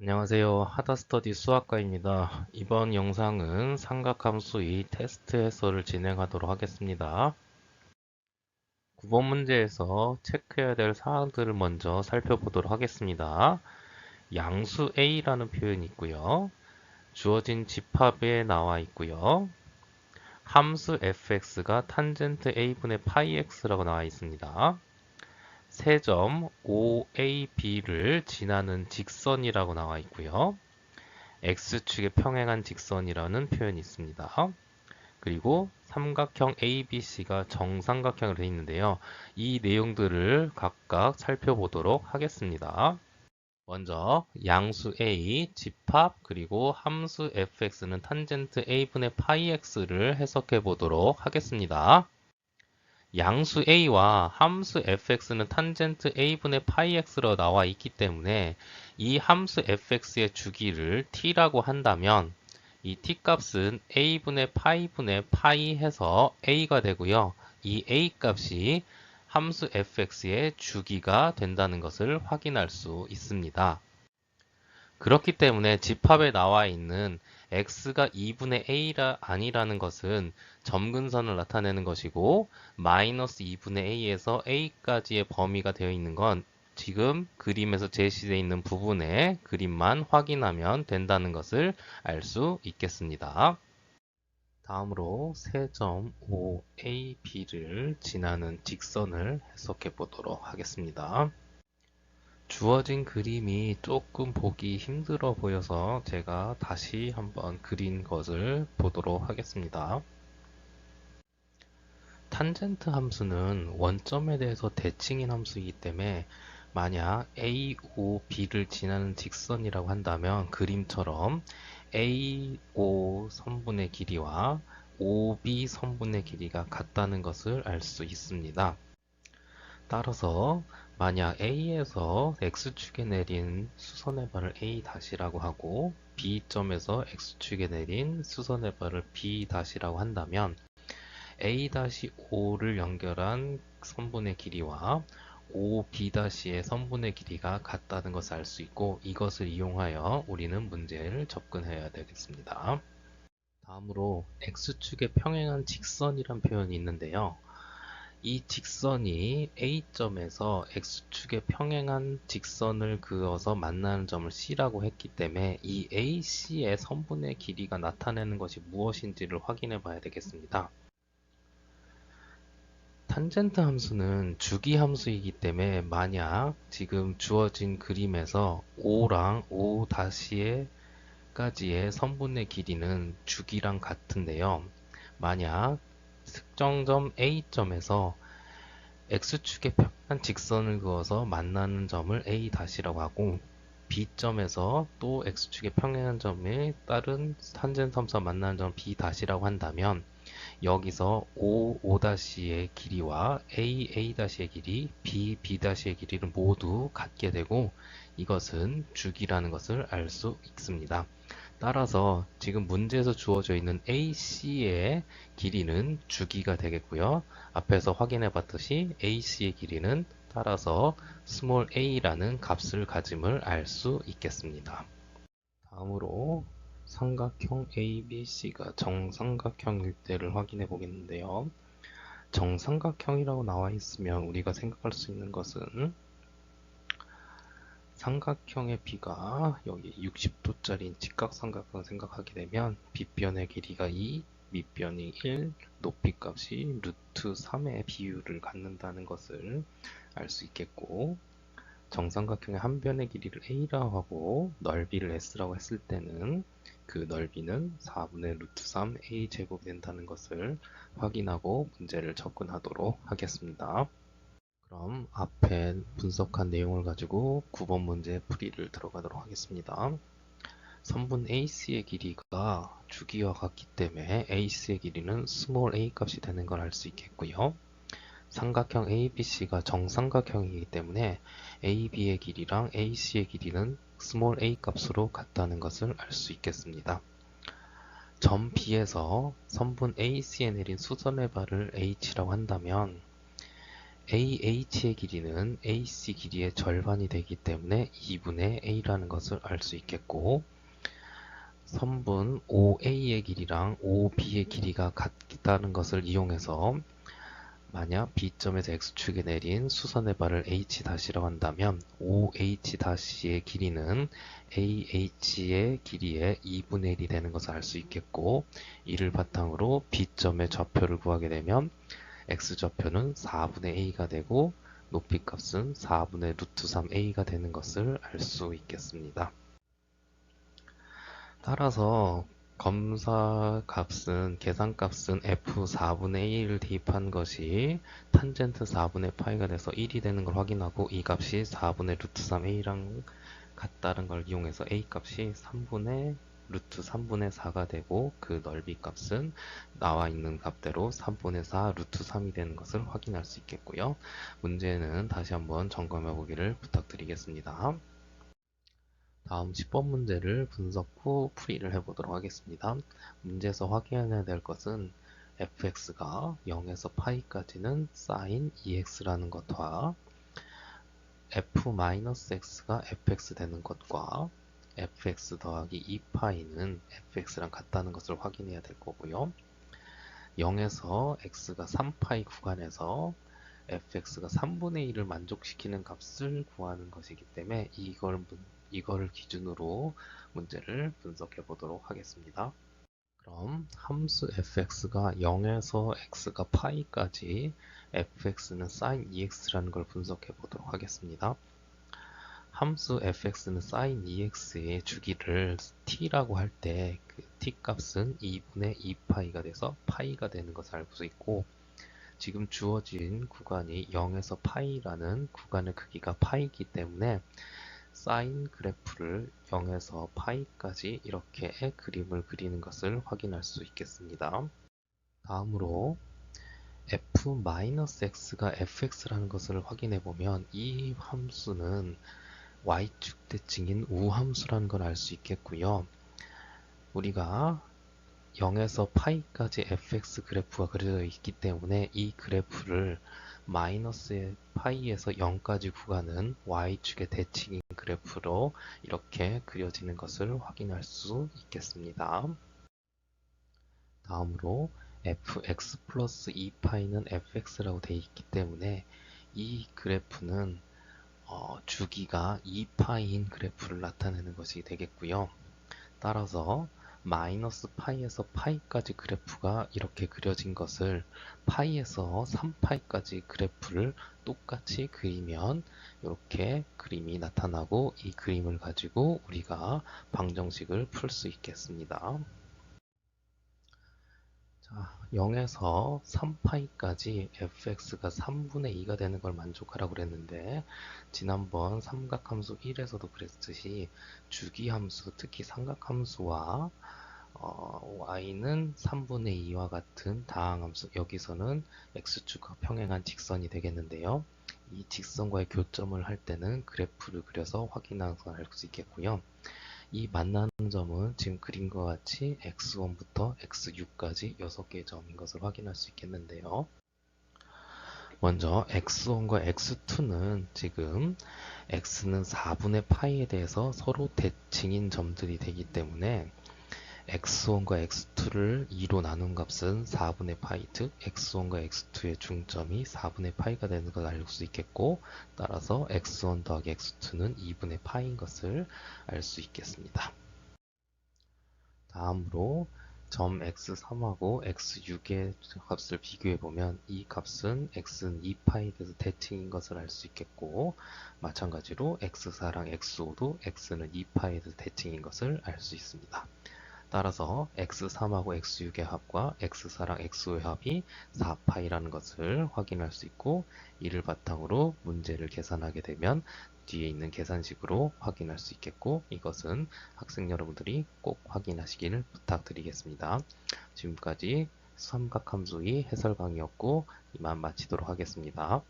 안녕하세요. 하다스터디 수학과입니다. 이번 영상은 삼각함수의 테스트 해설을 진행하도록 하겠습니다. 9번 문제에서 체크해야 될 사항들을 먼저 살펴보도록 하겠습니다. 양수 A라는 표현이 있고요. 주어진 집합에 나와 있고요. 함수 fx가 탄젠트 a분의 파이 x라고 나와 있습니다. 세 점 OAB를 지나는 직선이라고 나와 있고요. X축의 평행한 직선이라는 표현이 있습니다. 그리고 삼각형 ABC가 정삼각형으로 되어 있는데요. 이 내용들을 각각 살펴보도록 하겠습니다. 먼저 양수 A, 집합, 그리고 함수 fx는 탄젠트 a분의 파이 x를 해석해 보도록 하겠습니다. 양수 a와 함수 fx는 탄젠트 a분의 파이 x로 나와 있기 때문에 이 함수 fx의 주기를 t라고 한다면 이 t 값은 a분의 파이분의 파이 해서 a가 되고요. 이 a 값이 함수 fx의 주기가 된다는 것을 확인할 수 있습니다. 그렇기 때문에 집합에 나와 있는 x가 2분의 a가 아니라는 것은 점근선을 나타내는 것이고 마이너스 2분의 a에서 a까지의 범위가 되어 있는 건 지금 그림에서 제시되어 있는 부분의 그림만 확인하면 된다는 것을 알 수 있겠습니다. 다음으로 세점 OAB를 지나는 직선을 해석해 보도록 하겠습니다. 주어진 그림이 조금 보기 힘들어 보여서 제가 다시 한번 그린 것을 보도록 하겠습니다. 탄젠트 함수는 원점에 대해서 대칭인 함수이기 때문에 만약 A, O, B를 지나는 직선이라고 한다면 그림처럼 A, O 선분의 길이와 OB 선분의 길이가 같다는 것을 알 수 있습니다. 따라서 만약 A에서 X축에 내린 수선의 발을 A-라고 하고 B점에서 X축에 내린 수선의 발을 B-라고 한다면 A-O를 연결한 선분의 길이와 OB-의 선분의 길이가 같다는 것을 알 수 있고 이것을 이용하여 우리는 문제를 접근해야 되겠습니다. 다음으로 X축에 평행한 직선이란 표현이 있는데요. 이 직선이 A점에서 X축에 평행한 직선을 그어서 만나는 점을 C라고 했기 때문에 이 AC의 선분의 길이가 나타내는 것이 무엇인지를 확인해 봐야 되겠습니다. 탄젠트 함수는 주기 함수이기 때문에 만약 지금 주어진 그림에서 5랑 5-의 까지의 선분의 길이는 주기랑 같은데요. 만약 특정점 A점에서 X축에 평행한 직선을 그어서 만나는 점을 A-라고 하고 B점에서 또 X축에 평행한 점에 따른 함수와 만나는 점 B-라고 한다면 여기서 O, O-의 길이와 A, A-의 길이, B, B-의 길이를 모두 같게 되고 이것은 주기라는 것을 알 수 있습니다. 따라서 지금 문제에서 주어져 있는 AC의 길이는 주기가 되겠고요. 앞에서 확인해 봤듯이 AC의 길이는 따라서 스몰 a라는 값을 가짐을 알 수 있겠습니다. 다음으로 삼각형 ABC가 정삼각형일 때를 확인해 보겠는데요. 정삼각형이라고 나와 있으면 우리가 생각할 수 있는 것은 삼각형의 B가 여기 60도짜리 직각삼각형을 생각하게 되면 빗변의 길이가 2, 밑변이 1, 높이값이 루트 3의 비율을 갖는다는 것을 알 수 있겠고 정삼각형의 한 변의 길이를 A라고 하고 넓이를 S라고 했을 때는 그 넓이는 4분의 루트 3 A 제곱이 된다는 것을 확인하고 문제를 접근하도록 하겠습니다. 그럼 앞에 분석한 내용을 가지고 9번 문제 풀이를 들어가도록 하겠습니다. 선분 AC의 길이가 주기와 같기 때문에 AC의 길이는 스몰 a 값이 되는 걸 알 수 있겠고요. 삼각형 ABC가 정삼각형이기 때문에 AB의 길이랑 AC의 길이는 스몰 a 값으로 같다는 것을 알 수 있겠습니다. 점 B에서 선분 AC에 내린 수선의 발을 H라고 한다면 AH의 길이는 AC 길이의 절반이 되기 때문에 2분의 A라는 것을 알 수 있겠고 선분 OA의 길이랑 OB의 길이가 같다는 것을 이용해서 만약 B점에서 X축에 내린 수선의 발을 H-라고 한다면 OH-의 길이는 AH의 길이의 2분의 1이 되는 것을 알 수 있겠고 이를 바탕으로 B점의 좌표를 구하게 되면 X좌표는 4분의 A가 되고 높이 값은 4분의 루트 3A가 되는 것을 알 수 있겠습니다. 따라서 검사 값은 계산 값은 f 4분의 1을 대입한 것이 탄젠트 4분의 파이가 돼서 1이 되는 걸 확인하고 이 값이 4분의 루트 3a랑 같다는 걸 이용해서 a 값이 3분의 루트 3분의 4가 되고 그 넓이 값은 나와 있는 값대로 3분의 4 루트 3이 되는 것을 확인할 수 있겠고요. 문제는 다시 한번 점검해 보기를 부탁드리겠습니다. 다음 10번 문제를 분석 후 풀이를 해보도록 하겠습니다. 문제에서 확인해야 될 것은 fx가 0에서 파이까지는 sin 2x라는 것과 f-x가 fx 되는 것과 fx 더하기 2파이는 fx랑 같다는 것을 확인해야 될 거고요. 0에서 x가 3파이 구간에서 fx가 3분의 1을 만족시키는 값을 구하는 것이기 때문에 이걸 이거를 기준으로 문제를 분석해 보도록 하겠습니다. 그럼 함수 fx가 0에서 x가 파이까지 fx는 sin 2x라는 걸 분석해 보도록 하겠습니다. 함수 fx는 sin 2x의 주기를 t라고 할 때 그 t 값은 2분의 2파이가 돼서 파이가 되는 것을 알고 있고 지금 주어진 구간이 0에서 파이라는 구간의 크기가 파이기 때문에 사인 그래프를 0에서 파이까지 이렇게 그림을 그리는 것을 확인할 수 있겠습니다. 다음으로 f-x가 fx라는 것을 확인해 보면 이 함수는 y축 대칭인 우함수라는 걸 알 수 있겠고요. 우리가 0에서 파이까지 fx 그래프가 그려져 있기 때문에 이 그래프를 마이너스 파이에서 0까지 구간은 y축의 대칭인 그래프로 이렇게 그려지는 것을 확인할 수 있겠습니다. 다음으로 fx 플러스 2파이는 fx라고 되어 있기 때문에 이 그래프는 어, 주기가 2파이인 그래프를 나타내는 것이 되겠고요. 따라서 마이너스 파이에서 파이까지 그래프가 이렇게 그려진 것을 파이에서 3파이까지 그래프를 똑같이 그리면 이렇게 그림이 나타나고 이 그림을 가지고 우리가 방정식을 풀 수 있겠습니다. 자, 0에서 3파이까지 fx가 3분의 2가 되는 걸 만족하라고 그랬는데 지난번 삼각함수 1에서도 그랬듯이 주기함수, 특히 삼각함수와 어, y는 3분의 2와 같은 다항함수 여기서는 x축과 평행한 직선이 되겠는데요. 이 직선과의 교점을 할 때는 그래프를 그려서 걸알수 있겠고요. 이 만나는 점은 지금 그린 것 같이 x1부터 x6까지 6개의 점인 것을 확인할 수 있겠는데요. 먼저 x1과 x2는 지금 x는 4분의 파이에 대해서 서로 대칭인 점들이 되기 때문에 x1과 x2를 2로 나눈 값은 4분의 파이, 즉 x1과 x2의 중점이 4분의 파이가 되는 걸 알 수 있겠고 따라서 x1 더하기 x2는 2분의 파이인 것을 알 수 있겠습니다. 다음으로 점 x3하고 x6의 값을 비교해 보면 이 값은 x는 2파이에 대해서 대칭인 것을 알 수 있겠고 마찬가지로 x4랑 x5도 x는 2파이에 대해서 대칭인 것을 알 수 있습니다. 따라서 x3하고 x6의 합과 x4랑 x5의 합이 4파이라는 것을 확인할 수 있고 이를 바탕으로 문제를 계산하게 되면 뒤에 있는 계산식으로 확인할 수 있겠고 이것은 학생 여러분들이 꼭 확인하시기를 부탁드리겠습니다. 지금까지 삼각함수의 해설 강의였고 이만 마치도록 하겠습니다.